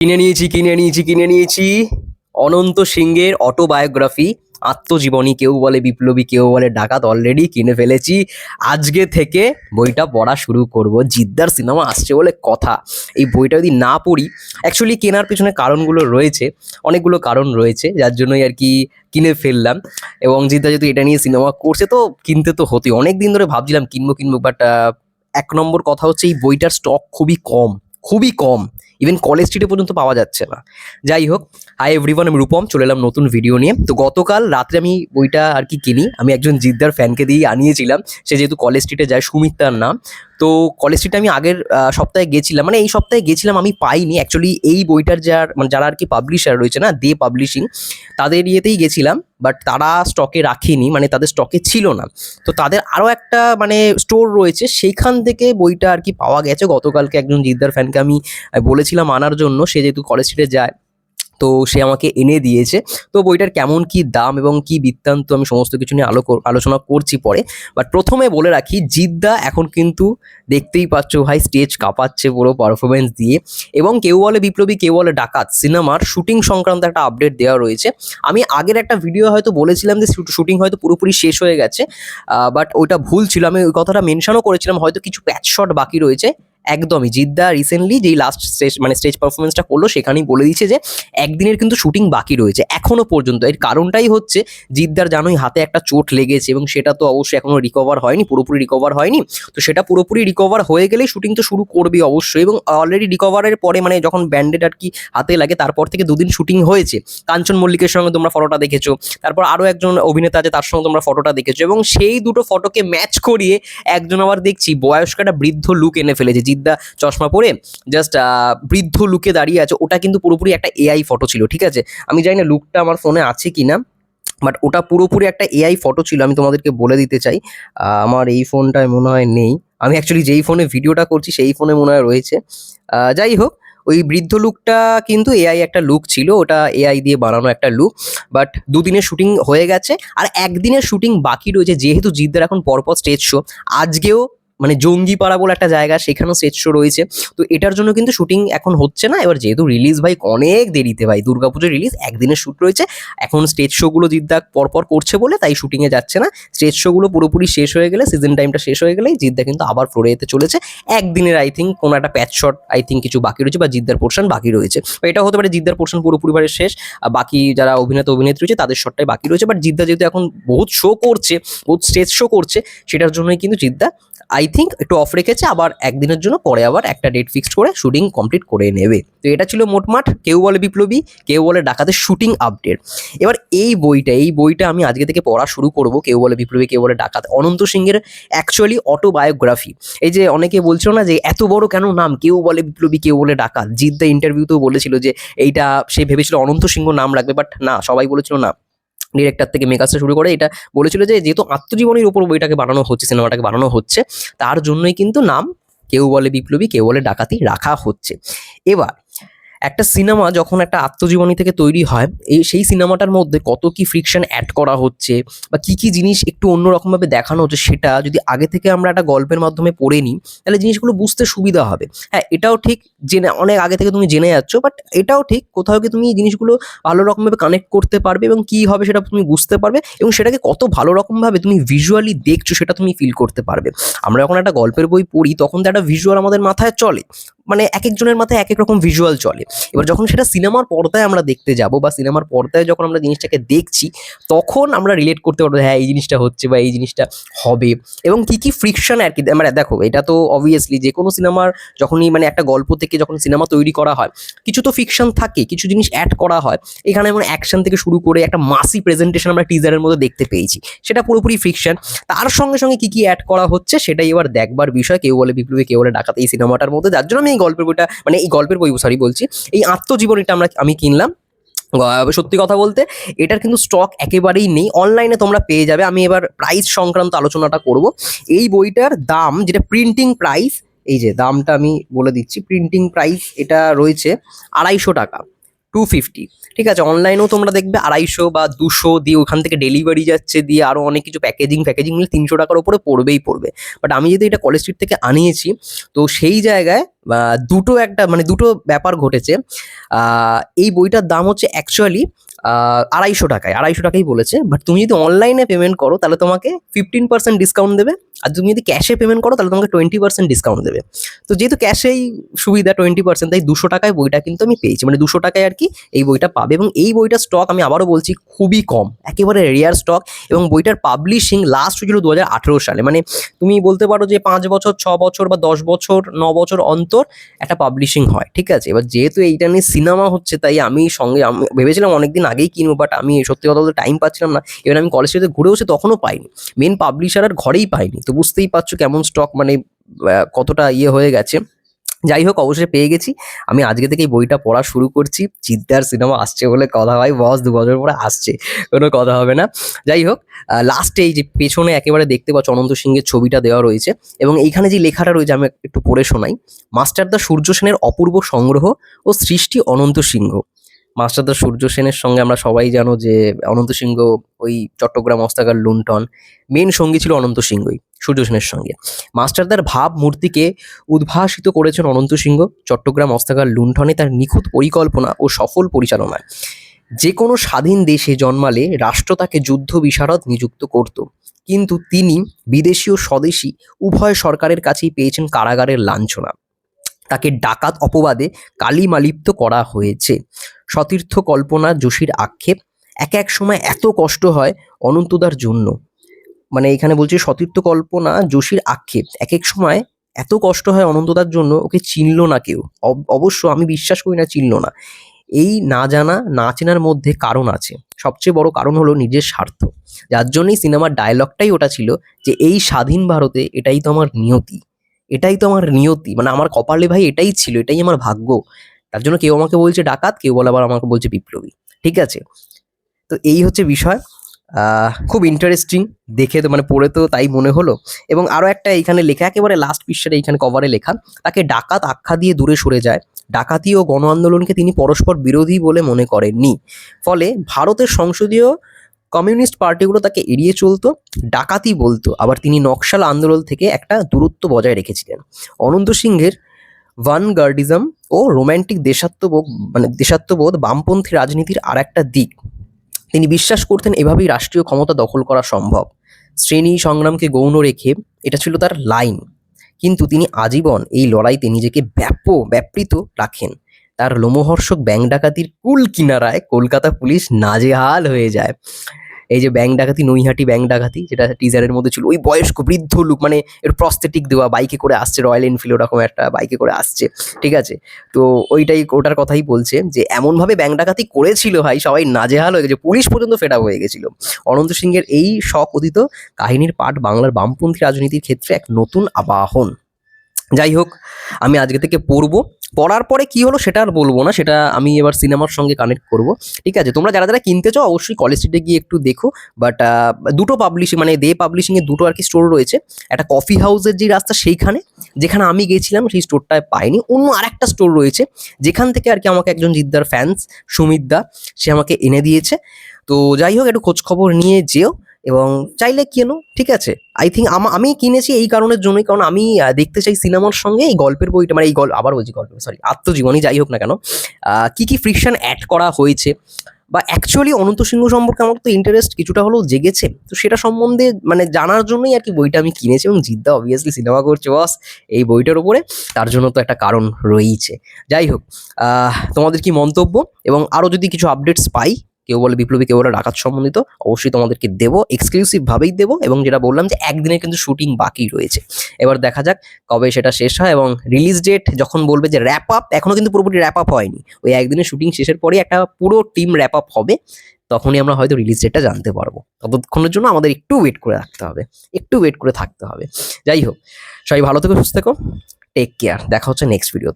কিনে নিয়েছি কিনে নিয়েছি কিনে নিয়েছি। অনন্ত সিংহের অটোবায়োগ্রাফি আত্মজীবনী, কেউ বলে বিপ্লবী, কেউ বলে ডাকাত অলরেডি কিনে ফেলেছি। আজকে থেকে বইটা পড়া শুরু করব। জিদ্দার সিনেমা আসছে বলে কথা। এই বইটা যদি না পড়ি অ্যাকচুয়ালি কেনার পেছনে কারণগুলো রয়েছে, অনেকগুলো কারণ রয়েছে, যার জন্যই আর কি কিনে ফেললাম। এবং জিদ্দা যেহেতু এটা নিয়ে সিনেমা করছে, তো কিনতে তো হতোই। অনেক দিন ধরে ভাবছিলাম কিনবো কিনবো বাট এক নম্বর কথা হচ্ছে এই বইটার স্টক খুবই কম খুবই কম। ইভেন কলেজ স্ট্রিটে পর্যন্ত পাওয়া যাচ্ছে না। যাই হোক হাই এভরিওয়ান আমি রূপম, চলে এলাম নতুন ভিডিও নিয়ে। তো গতকাল রাত্রে আমি বইটা আর কি কিনি, আমি একজন জিদ্দার ফ্যানকে দিয়ে আনিয়েছিলাম। সে যেহেতু কলেজ স্ট্রিটে যায় সুমিত তার নাম। তো কলেজ স্ট্রিটে আমি আগের সপ্তাহে গেছিলাম মানে এই সপ্তাহে গেছিলাম আমি পাইনি। অ্যাকচুয়ালি এই বইটার যার মানে যারা আর কি পাবলিশার রয়েছে না দে পাবলিশিং তাদের ইয়েতেই গেছিলাম। বাট তারা স্টকে রাখেনি মানে তাদের স্টকে ছিল না। তো তাদের আরও একটা মানে স্টোর রয়েছে, সেইখান থেকে বইটা আর কি পাওয়া গেছে। গতকালকে একজন জিদ্দার ফ্যানকে আমি বলেছিলাম আনার জন্য, সে যেহেতু কলেজ স্ট্রিটে যায় তো সে আমাকে এনে দিয়েছে। তো বইটার কেমন কি দাম এবং কি বৃত্তান্ত আমি সমস্ত কিছু নিয়ে আলো আলোচনা করছি পরে। বাট প্রথমে বলে রাখি, জিদ্দা এখন কিন্তু দেখতেই পাচ্ছ ভাই স্টেজ কাঁপাচ্ছে পুরো পারফরমেন্স দিয়ে। এবং কেউ বলে বিপ্লবী, কেউ বলে ডাকাত, সিনেমার শুটিং সংক্রান্ত একটা আপডেট দেওয়া রয়েছে। আমি আগের একটা ভিডিও হয়তো বলেছিলাম যে শুটিং হয়তো পুরোপুরি শেষ হয়ে গেছে। বাট ওইটা ভুল ছিল। আমি ওই কথাটা মেনশনও করেছিলাম, হয়তো কিছু প্যাচ শট বাকি রয়েছে। একদমই। জিদ্দা রিসেন্টলি যেই লাস্ট স্টেজ মানে স্টেজ পারফরমেন্সটা করল, সেখানেই বলে দিচ্ছে যে, একদিনের কিন্তু শুটিং বাকি রয়েছে, এখনও পর্যন্ত। এর কারণটাই হচ্ছে, জিদ্দার জানোই হাতে একটা চোট লেগেছে এবং সেটা তো অবশ্যই এখনও রিকভার হয়নি, পুরোপুরি রিকভার হয়নি। তো সেটা পুরোপুরি রিকভার হয়ে গেলেই শুটিং তো শুরু করবে অবশ্যই এবং অলরেডি রিকভারের পরে মানে যখন ব্যান্ডেড আর কি হাতে লাগে, তারপর থেকে দুদিন শুটিং হয়েছে। কাঞ্চন মল্লিকের সঙ্গে তোমরা ফটোটা দেখেছ, তারপর আরও একজন অভিনেতা আছে, তার সঙ্গে তোমরা ফটোটা দেখেছ এবং সেই দুটো ফটোকে ম্যাচ করিয়ে একজন আবার দেখছি, বয়স্ক একটা বৃদ্ধ লুক এনে ফেলেছে জিদ্দা চশমা পরে জাস্ট বৃদ্ধ লুকে দাঁড়িয়ে আছে। ওটা কিন্তু পুরোপুরি একটা এআই ফটো ছিল, ঠিক আছে? আমি জানি না লুকটা আমার ফোনে আছে কি না বাট ওটা পুরোপুরি একটা এআই ফটো ছিল, আমি তোমাদেরকে বলে দিতে চাই। আমার এই ফোনটায় মনে হয় নেই। আমি অ্যাকচুয়ালি যেই ফোনে ভিডিওটা করছি, সেই ফোনে মনে হয় রয়েছে। যাই হোক, ওই বৃদ্ধ লুকটা কিন্তু এআই একটা লুক ছিল, ওটা এআই দিয়ে বানানো একটা লুক বাট দুদিনের শুটিং হয়ে গেছে। আর একদিনের শুটিং বাকি রয়েছে, যেহেতু জিদ্দার এখন পরপর স্টেজ শো আজকেও মানে জঙ্গিপাড়া বলে একটা জায়গা, সেখানেও স্টেজ শো রয়েছে। তো এটার জন্য কিন্তু শুটিং এখন হচ্ছে না। এবার যেহেতু রিলিজ ভাই, অনেক দেরিতে ভাই। দুর্গাপুজোর রিলিজ একদিনের শ্যুট রয়েছে। এখন স্টেজ শোগুলো জিদ্দা পরপর করছে বলে তাই শুটিংয়ে যাচ্ছে না। স্টেজ শোগুলো পুরোপুরি শেষ হয়ে গেলে সিজন টাইমটা শেষ হয়ে গেলেই জিদ্দা কিন্তু আবার ফ্লোরে যেতে চলেছে। একদিনের আই থিঙ্ক কোনো একটা প্যাচ শট আই থিঙ্ক কিছু বাকি রয়েছে বা জিদ্দার পোর্শন বাকি রয়েছে। এটা হতে পারে জিদ্দার পোর্শন পুরোপুরিভাবে শেষ। বাকি যারা অভিনেতা, অভিনেত্রী রয়েছে, তাদের শটটাই বাকি রয়েছে। বাট জিদ্দা যেহেতু এখন বহুত শো করছে, বহুত স্টেজ শো করছে, সেটার জন্যই কিন্তু জিদ্দা আই থিঙ্ক একটু অফ রেখেছে, আবার একদিনের জন্য পরে আবার একটা ডেট ফিক্সড করে শুটিং কমপ্লিট করে নেবে। তো এটা ছিল মোটমাট, কেউ বলে বিপ্লবী, কেউ বলে ডাকাতের শুটিং আপডেট এবার এই বইটা এই বইটা আমি আজকে থেকে পড়া শুরু করব, কেউ বলে বিপ্লবী, কেউ বলে ডাকাত। অনন্ত সিংহের অ্যাকচুয়ালি অটোবায়োগ্রাফি এই যে অনেকে বলছিল না যে, এত বড় কেন নাম? কেউ বলে বিপ্লবী, কেউ বলে ডাকাত। জিদ্দা ইন্টারভিউতেও বলেছিল যে, এইটা, সে ভেবেছিল অনন্ত সিংহ নাম রাখবে বাট না, সবাই বলেছিল না। ডিরেক্টর থেকে মেকার্সে শুরু করে এটা বলেছিল যে যেহেতু আত্মজীবনীর উপর বইটাকে বানানো হচ্ছে সিনেমাটাকে বানানো হচ্ছে, তার জন্যই কিন্তু নাম কেউ বলে বিপ্লবী, কেউ বলে ডাকাতি রাখা হচ্ছে। এবার একটা সিনেমা যখন একটা আত্মজীবনী থেকে তৈরি হয়, এই সেই সিনেমাটার মধ্যে কত কি ফ্রিকশন অ্যাড করা হচ্ছে বা কি কি জিনিস একটু অন্যরকমভাবে দেখানো হচ্ছে সেটা যদি আগে থেকে আমরা একটা গল্পের মাধ্যমে পড়ে নিই, তাহলে জিনিসগুলো বুঝতে সুবিধা হবে। হ্যাঁ এটাও ঠিক জেনে, অনেক আগে থেকে তুমি জেনে যাচ্ছ বাট এটাও ঠিক কোথাও কি তুমি জিনিসগুলো ভালো রকমভাবে কানেক্ট করতে পারবে এবং কি হবে সেটা তুমি বুঝতে পারবে এবং সেটাকে কত ভালো রকমভাবে তুমি ভিজুয়ালি দেখছ সেটা তুমি ফিল করতে পারবে। আমরা যখন একটা গল্পের বই পড়ি, তখন তো একটা ভিজুয়াল আমাদের মাথায় চলে। মানে এক একজনের মাথায় এক এক রকম ভিজুয়াল চলে। এবার যখন সেটা সিনেমার পর্দায় আমরা দেখতে যাব বা সিনেমার পর্দায় যখন আমরা জিনিসটাকে দেখছি, তখন আমরা রিলেট করতে পারব হ্যাঁ এই জিনিসটা হচ্ছে বা এই জিনিসটা হবে। এবং কি কি ফ্রিকশন আর কি মানে দেখো, এটা তো অবভিয়াসলি যে কোনো সিনেমার যখনই মানে একটা গল্প থেকে যখন সিনেমা তৈরি করা হয়, কিছু তো ফিকশন থাকে, কিছু জিনিস অ্যাড করা হয়। এখানে যেমন অ্যাকশন থেকে শুরু করে একটা মাসি প্রেজেন্টেশন আমরা টিজারের মধ্যে দেখতে পেয়েছি। সেটা পুরোপুরি ফিকশন তার সঙ্গে সঙ্গে কি কি অ্যাড করা হচ্ছে, সেটাই এবার দেখবার বিষয়। কেউ বলে বিপ্লবী, কেউ বলে ডাকাত। এই সিনেমাটার মধ্যে, যার জন্য আমি এই গল্পের বইটা মানে এই গল্পের বই সরি বলছি। এই আত্মজীবনীটা আমরা, আমি কিনলাম সত্যি কথা বলতে। এটার কিন্তু স্টক একেবারেই নেই। অনলাইনে তোমরা পেয়ে যাবে। আমি এবার প্রাইস সংক্রান্ত আলোচনাটা করব। এই বইটার দাম, যেটা প্রিন্টিং প্রাইস এই যে দামটা আমি বলে দিচ্ছি প্রিন্টিং প্রাইস এটা রয়েছে আড়াইশো টাকা। টু ফিফটি ঠিক আছে অনলাইনেও তোমরা দেখবে আড়াইশো বা দুশো দিয়ে ওখান থেকে ডেলিভারি যাচ্ছে, দিয়ে আরও অনেক কিছু প্যাকেজিং প্যাকেজিং মিলে তিনশো টাকার উপরে পড়বেই পড়বে। বাট আমি যদি এটা কলেজ স্ট্রিট থেকে আনিয়েছি, তো সেই জায়গায় দুটো একটা মানে দুটো ব্যাপার ঘটেছে। এই বইটার দাম হচ্ছে অ্যাকচুয়ালি আড়াইশো টাকায়, আড়াইশো টাকাই বলেছে। বাট তুমি যদি অনলাইনে পেমেন্ট করো, তাহলে তোমাকে ফিফটিন পার্সেন্ট ডিসকাউন্ট দেবে। আর তুমি যদি ক্যাশে পেমেন্ট করো, তাহলে তোমাকে টোয়েন্টি পার্সেন্ট ডিসকাউন্ট দেবে। তো যেহেতু ক্যাশেই সুবিধা টোয়েন্টি পার্সেন্ট তাই দুশো টাকায় বইটা কিন্তু আমি পেয়েছি। মানে দুশো টাকায় আর কি এই বইটা পাবে এবং এই বইটার স্টক আমি আবারও বলছি, খুবই কম। একেবারে রেয়ার স্টক এবং বইটার পাবলিশিং লাস্ট হয়েছিল দু হাজার আঠেরো সালে। মানে তুমি বলতে পারো যে পাঁচ বছর, ছ বছর বা দশ বছর, ন বছর অন্তর একটা পাবলিশিং হয়, ঠিক আছে? এবার যেহেতু এইটা নিয়ে সিনেমা হচ্ছে, তাই আমি সঙ্গে, আমি ভেবেছিলাম অনেকদিন আগেই কিনবো বাট আমি সত্যি কথা বলতে টাইম পাচ্ছিলাম না। এবার আমি কলেজ ঘুরে বসে তখনও পাইনি। মেন পাবলিশার আর ঘরেই পাইনি। তো বুঝতেই পারছ কেমন স্টক মানে কতটা ইয়ে হয়ে গেছে। যাই হোক অবশ্যই পেয়ে গেছি। আমি আজকে থেকেই বইটা পড়া শুরু করছি। চিদ্দার সিনেমা আসছে বলে কথা হয় বস দু বছর পরে আসছে, কোনো কথা হবে না। যাই হোক লাস্টে এই যে পেছনে একেবারে দেখতে পাচ্ছ অনন্ত সিংহের ছবিটা দেওয়া রয়েছে এবং এইখানে যে লেখাটা রয়েছে আমি একটু পড়ে শোনাই। মাস্টার দা সূর্য সেনের অপূর্ব সংগ্রহ ও সৃষ্টি অনন্ত সিংহ। মাস্টার দা সূর্য সেনের সঙ্গে আমরা সবাই জানো যে অনন্ত সিংহ, ওই চট্টগ্রাম অস্তাগার লুণ্ঠন মেন সঙ্গী ছিল অনন্ত সিংহই, সূর্য সেনের সঙ্গে। মাস্টারদার ভাব মূর্তিকে উদ্ভাসিত করেছেন অনন্ত সিংহ চট্টগ্রাম অস্তাগার লুণ্ঠনে তার নিখুঁত পরিকল্পনা ও সফল পরিচালনায়। যে কোনো স্বাধীন দেশে জন্মালে রাষ্ট্র তাকে যুদ্ধ বিশারদ নিযুক্ত করত। কিন্তু তিনি বিদেশি ও স্বদেশী উভয় সরকারের কাছেই পেয়েছেন কারাগারের লাঞ্ছনা। তাকে ডাকাত অপবাদে কালিমালিপ্ত করা হয়েছে। সতীর্থ কল্পনা যোশীর আক্ষেপ, এক এক সময় এত কষ্ট হয় অনন্তদার জন্য। মানে এখানে বলছে সতীর্থ কল্পনা যোশীর আক্ষেপ, এক এক সময় এত কষ্ট হয় অনন্তদার জন্য ওকে চিনল না কেউ। অব- অবশ্য আমি বিশ্বাস করি না চিনল না। এই না জানা, না চেনার মধ্যে কারণ আছে। সবচেয়ে বড় কারণ হলো নিজের স্বার্থ। যার জন্যই সিনেমার ডায়লগটাই ওটা ছিল যে এই স্বাধীন ভারতে এটাই তো আমার নিয়তি। এটাই তো আমার নিয়তি। মানে আমার কপালে ভাই এটাই ছিল, এটাই আমার ভাগ্য। তার জন্য কেউ আমাকে বলছে ডাকাত, কেউ বলে আবার আমাকে বলছে বিপ্লবী। ঠিক আছে? তো এই হচ্ছে বিষয়। খুব ইন্টারেস্টিং দেখে তো মানে পড়ে তো তাই মনে হলো। এবং আরও একটা এইখানে লেখা, একেবারে লাস্ট পিকচারে এইখানে কভারে লেখা, তাকে ডাকাত আখ্যা দিয়ে দূরে সরে যায়। ডাকাতি ও গণ আন্দোলনকে তিনি পরস্পর বিরোধী বলে মনে করেননি। ফলে ভারতের সংসদীয় কমিউনিস্ট পার্টিগুলো তাকে এড়িয়ে চলতো, ডাকাতি বলতো, আবার তিনি নকশাল আন্দোলন থেকে একটা দূরত্ব বজায় রেখেছিলেন। অনন্ত সিংহের ভানগার্ডিজম ও রোম্যান্টিক দেশাত্মবোধ মানে দেশাত্মবোধ বামপন্থী রাজনীতির আর একটা দিক। তিনি বিশ্বাস করতেন এভাবেই রাষ্ট্রীয় ক্ষমতা দখল করা সম্ভব। শ্রেণি সংগ্রামকে গৌণ রেখে এটা ছিল তার লাইন। কিন্তু তিনি আজীবন এই লড়াইতে নিজেকে ব্যাপ, ব্যাপৃত রাখেন। তার লোমহর্ষক ব্যাংক ডাকাতির কুল কিনারায় কলকাতা পুলিশ নাজেহাল হয়ে যায়। এই যে ব্যাংক ডাকাতি, নৈহাটি ব্যাংক ডাকাতি, যেটা টিজারের মধ্যে ছিল, ওই বয়স্ক, বৃদ্ধ লোক মানে এর প্রস্থেটিক দেওয়া বাইকে করে আসছে রয়্যাল এনফিল্ড ওরকম একটা বাইকে করে আসছে, ঠিক আছে? তো ওইটাই ওটার কথাই বলছে যে, এমনভাবে ব্যাংক ডাকাতি করেছিল ভাই, সবাই নাজেহাল হয়ে গেছে, পুলিশ পর্যন্ত ফেরা হয়ে গেছিল। অনন্ত সিংহের এই স্বকথিত কাহিনীর পাঠ বাংলার বামপন্থী রাজনীতির ক্ষেত্রে এক নতুন আবাহন। যাই হোক আমি আজকে থেকে পড়ব। পড়ার পরে কি হলো সেটা আর বলব না, সেটা আমি এবার সিনেমার সঙ্গে কানেক্ট করব। ঠিক আছে, তোমরা যারা যারা কিনতে চাও, অবশ্যই কলেজ স্ট্রিটে গিয়ে একটু দেখো। বাট দুটো পাবলিশিং মানে দে পাবলিশিংয়ে দুটো আর কি স্টোর রয়েছে। একটা কফি হাউসের যে রাস্তা সেইখানে, যেখানে আমি গেছিলাম, সেই স্টোরটায় পাইনি। অন্য আরেকটা স্টোর রয়েছে, যেখান থেকে আর কি আমাকে একজন জিদ্দার ফ্যান্স সুমিত দা, সে আমাকে এনে দিয়েছে। তো যাই হোক একটু খোঁজখবর নিয়ে যেও। এবং চাইলে কেনো? ঠিক আছে। আই থিঙ্ক আমি কিনেছি এই কারণের জন্যই, কারণ আমি দেখতে চাই সিনেমার সঙ্গে এই গল্পের বইটা মানে এই গল্প আবার বলছি গল্প সরি আত্মজীবনী যাই হোক না কেন। কি কি ফ্রিকশন অ্যাড করা হয়েছে? বা অ্যাকচুয়ালি অনন্ত সিংহ সম্পর্কে আমার তো ইন্টারেস্ট কিছুটা হলেও জেগেছে। তো সেটা সম্বন্ধে মানে জানার জন্যই আর কি বইটা আমি কিনেছি এবং জিদ্দা অবভিয়াসলি সিনেমা করছে বস এই বইটার উপরে। তার জন্য তো একটা কারণ রয়েইছে। যাই হোক তোমাদের কি মন্তব্য? এবং আরও যদি কিছু আপডেটস পাই কেউ বলে বিপ্লবী, কেউ বলে ডাকাত সম্বন্ধিত, অবশ্যই তোমাদেরকে দেবো এক্সক্লুসিভ ভাবেই দেবো এবং যেটা বললাম যে একদিনের কিন্তু শুটিং বাকি রয়েছে। এবার দেখা যাক কবে সেটা শেষ হয় এবং রিলিজ ডেট যখন বলবে যে র্যাপ আপ এখনও কিন্তু পুরোপুরি র্যাপ আপ হয়নি। ওই একদিনের শুটিং শেষের পরেই একটা পুরো টিম র্যাপ আপ হবে, তখনই আমরা হয়তো রিলিজ ডেটটা জানতে পারব। ততক্ষণের জন্য আমাদের একটু ওয়েট করে রাখতে হবে, একটু ওয়েট করে থাকতে হবে। যাই হোক, সবাই ভালো থেকো, সুস্থ থেকো টেক কেয়ার দেখা হচ্ছে নেক্সট ভিডিওতে